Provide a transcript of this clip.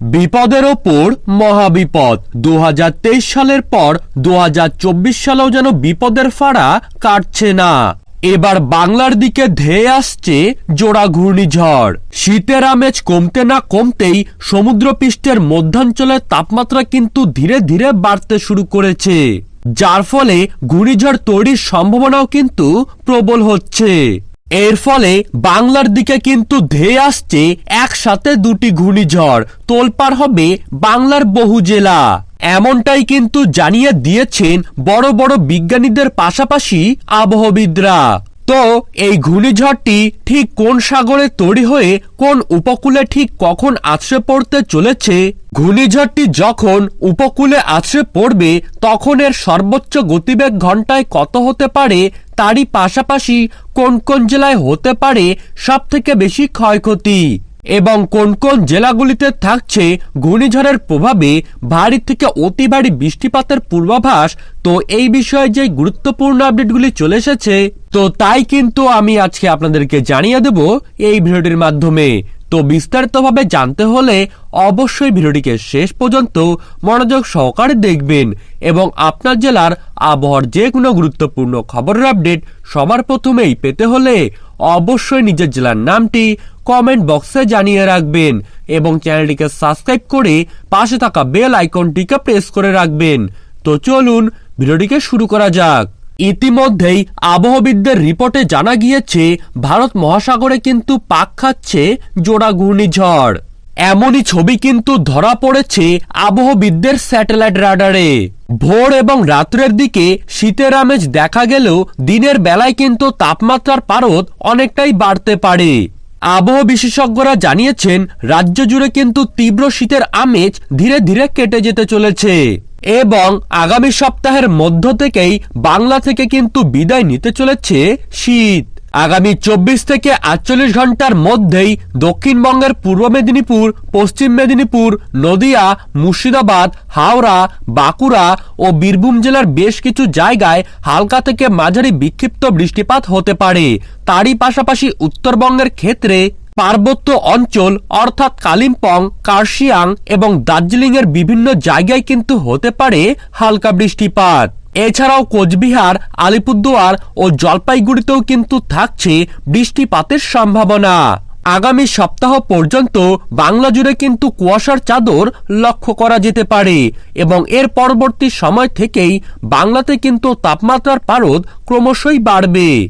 বিপদের ওপর মহাবিপদ। দুহাজার তেইশ সালের পর দুহাজার চব্বিশ সালেও যেন বিপদের ফাড়া কাটছে না। এবার বাংলার দিকে ধেয়ে আসছে জোড়া ঘূর্ণিঝড়। শীতের আমেজ কমতে না কমতেই সমুদ্রপৃষ্ঠের মধ্যাঞ্চলের তাপমাত্রা কিন্তু ধীরে ধীরে বাড়তে শুরু করেছে। যার ফলে ঘূর্ণিঝড় তৈরির সম্ভাবনাও কিন্তু প্রবল হচ্ছে। এর ফলে বাংলার দিকে কিন্তু ধেয়ে আসছে একসাথে দুটি ঘূর্ণিঝড়। তোলপার হবে বাংলার বহু জেলা। এমনটাই কিন্তু জানিয়ে দিয়েছেন বড় বড় বিজ্ঞানীদের পাশাপাশি আবহবিদরা। তো এই ঘূর্ণিঝড়টি ঠিক কোন সাগরে তৈরি হয়ে কোন উপকূলে ঠিক কখন আছড়ে পড়তে চলেছে? ঘূর্ণিঝড়টি যখন উপকূলে আছড়ে পড়বে, তখন এর সর্বোচ্চ গতিবেগ ঘন্টায় কত হতে পারে? তারই পাশাপাশি কোন কোন জেলায় হতে পারে? সব থেকে বেশি ক্ষয়ক্ষতি। এবং কোন কোন জেলাগুলিতে থাকছে ঘূর্ণিঝড়ের প্রভাবে ভারী থেকে অতি ভারী বৃষ্টিপাতের পূর্বাভাস, তো এই বিষয়ে যে গুরুত্বপূর্ণ আপডেটগুলি চলে এসেছে, তো তাই কিন্তু আমি আজকে আপনাদেরকে জানিয়ে দেব এই ভিডিওটির মাধ্যমে। তো বিস্তারিতভাবে জানতে হলে অবশ্যই ভিডিওটিকে শেষ পর্যন্ত মনোযোগ সহকারে দেখবেন এবং আপনার জেলার আবহাওয়ার যে কোনো গুরুত্বপূর্ণ খবরের আপডেট সবার প্রথমেই পেতে হলে অবশ্যই নিজের জেলার নামটি কমেন্ট বক্সে জানিয়ে রাখবেন এবং চ্যানেলটিকে সাবস্ক্রাইব করে পাশে থাকা বেল আইকনটিকে প্রেস করে রাখবেন। তো চলুন ভিডিওটিকে শুরু করা যাক। ইতিমধ্যেই আবহবিদদের রিপোর্টে জানা গিয়েছে, ভারত মহাসাগরে কিন্তু পাক খাচ্ছে জোড়া ঘূর্ণিঝড়। এমনই ছবি কিন্তু ধরা পড়েছে আবহবিদদের স্যাটেলাইট রাডারে ভোর এবং রাত্রের দিকে শীতের আমেজ দেখা গেলেও দিনের বেলায় কিন্তু তাপমাত্রার পারদ অনেকটাই বাড়তে পারে। আবহ বিশেষজ্ঞরা জানিয়েছেন, রাজ্য জুড়ে কিন্তু তীব্র শীতের আমেজ ধীরে ধীরে কেটে যেতে চলেছে এবং আগামী সপ্তাহের মধ্য থেকেই বাংলা থেকে কিন্তু বিদায় নিতে চলেছে শীত। আগামী চব্বিশ থেকে আটচল্লিশ ঘণ্টার মধ্যেই দক্ষিণবঙ্গের পূর্ব মেদিনীপুর, পশ্চিম মেদিনীপুর, নদিয়া, মুর্শিদাবাদ, হাওড়া, বাঁকুড়া ও বীরভূম জেলার বেশ কিছু জায়গায় হালকা থেকে মাঝারি বিক্ষিপ্ত বৃষ্টিপাত হতে পারে। তারই পাশাপাশি উত্তরবঙ্গের ক্ষেত্রে পার্বত্য অঞ্চল অর্থাৎ কালিম্পং, কার্শিয়াং এবং দার্জিলিং এর বিভিন্ন জায়গায় কিন্তু হতে পারে হালকা বৃষ্টিপাত। এছাড়াও কোচবিহার, আলিপুরদুয়ার ও জলপাইগুড়িতেও কিন্তু থাকছে বৃষ্টিপাতের সম্ভাবনা। আগামী সপ্তাহ পর্যন্ত বাংলা জুড়ে কিন্তু কুয়াশার চাদর লক্ষ্য করা যেতে পারে এবং এর পরবর্তী সময় থেকেই বাংলাতে কিন্তু তাপমাত্রার পারদ ক্রমশই বাড়বে।